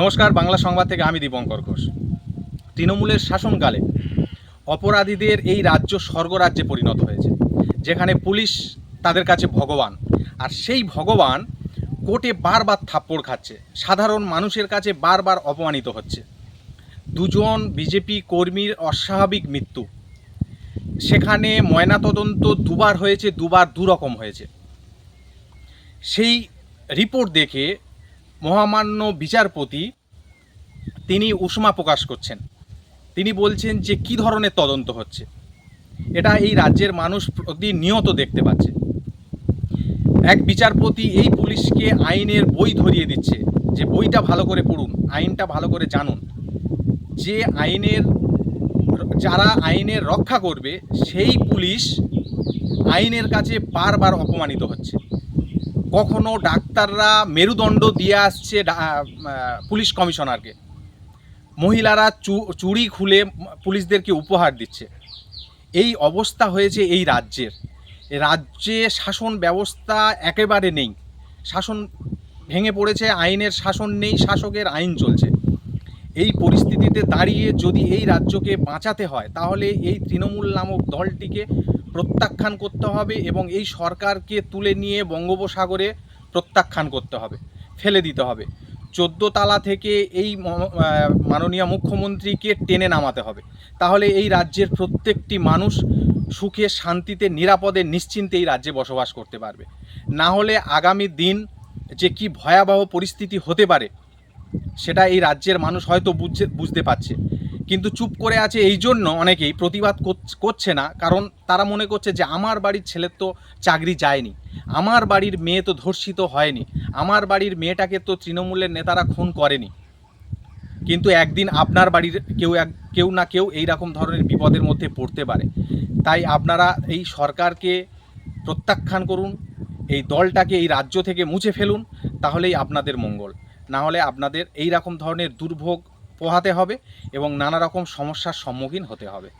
নমস্কার, বাংলা সংবাদ থেকে আমি দীপঙ্কর ঘোষ। তৃণমূলের শাসনকালে অপরাধীদের এই রাজ্য স্বর্গরাজ্যে পরিণত হয়েছে, যেখানে পুলিশ তাদের কাছে ভগবান। আর সেই ভগবান কোর্টে বারবার থাপ্পড় খাচ্ছে, সাধারণ মানুষের কাছে বারবার অপমানিত হচ্ছে। দুজন বিজেপি কর্মীর অস্বাভাবিক মৃত্যু। সেখানে ময়নাতদন্ত দুবার হয়েছে, দুবার দুরকম হয়েছে। সেই রিপোর্ট দেখে মহামান্য বিচারপতি তিনি উষ্মা প্রকাশ করছেন। তিনি বলছেন যে কি ধরনের তদন্ত হচ্ছে। এটা এই রাজ্যের মানুষ প্রতিনিয়ত দেখতে পাচ্ছে। এক বিচারপতি এই পুলিশকে আইনের বই ধরিয়ে দিচ্ছে যে বইটা ভালো করে পড়ুন, আইনটা ভালো করে জানুন। যে আইনের, যারা আইনের রক্ষা করবে, সেই পুলিশ আইনের কাছে বারবার অপমানিত হচ্ছে। কখনো ডাক্তাররা মেরুদণ্ড দিয়ে আসছে পুলিশ কমিশনারকে। মহিলারা চু- চুড়ি খুলে পুলিশদেরকে উপহার দিচ্ছে। এই অবস্থা হয়েছে এই রাজ্যের। রাজ্যে শাসন ব্যবস্থা একেবারে নেই। শাসন ভেঙে পড়েছে, আইনের শাসন নেই, শাসকের আইন চলছে। এই পরিস্থিতিতে দাঁড়িয়ে যদি এই রাজ্যকে বাঁচাতে হয়, তাহলে এই তৃণমূল নামক দলটিকে প্রত্যাখ্যান করতে হবে এবং এই সরকারকে তুলে নিয়ে বঙ্গোপসাগরে প্রত্যাখ্যান করতে হবে, ফেলে দিতে হবে। চোদ্দ তালা থেকে এই মাননীয় মুখ্যমন্ত্রীকে টেনে নামাতে হবে। তাহলে এই রাজ্যের প্রত্যেকটি মানুষ সুখে, শান্তিতে, নিরাপদে, নিশ্চিন্তে এই রাজ্যে বসবাস করতে পারবে। না হলে আগামী দিন যে কি ভয়াবহ পরিস্থিতি হতে পারে, সেটা এই রাজ্যের মানুষ হয়তো বুঝতে পারছে। কিন্তু চুপ করে আছে এই জন্য অনেকেই প্রতিবাদ করছ- না, কারণ তারা মনে করছে যে আমার বাড়ির ছেলের তো চাকরি যায়নি, আমার বাড়ির মেয়ে তো ধর্ষিত হয়নি, আমার বাড়ির মেয়েটাকে তো তৃণমূলের নেতারা খুন করেনি। কিন্তু একদিন আপনার বাড়ির কেউ এক, কেউ না কেউ এই রকম ধরনের বিপদের মধ্যে পড়তে পারে। তাই আপনারা এই সরকারকে প্রত্যাখ্যান করুন, এই দলটাকে এই রাজ্য থেকে মুছে ফেলুন, তাহলেই আপনাদের মঙ্গল। না হলে আপনাদের এই রকম ধরনের দুর্ভোগ পোহাতে হবে এবং নানা রকম সমস্যার সম্মুখীন হতে হবে।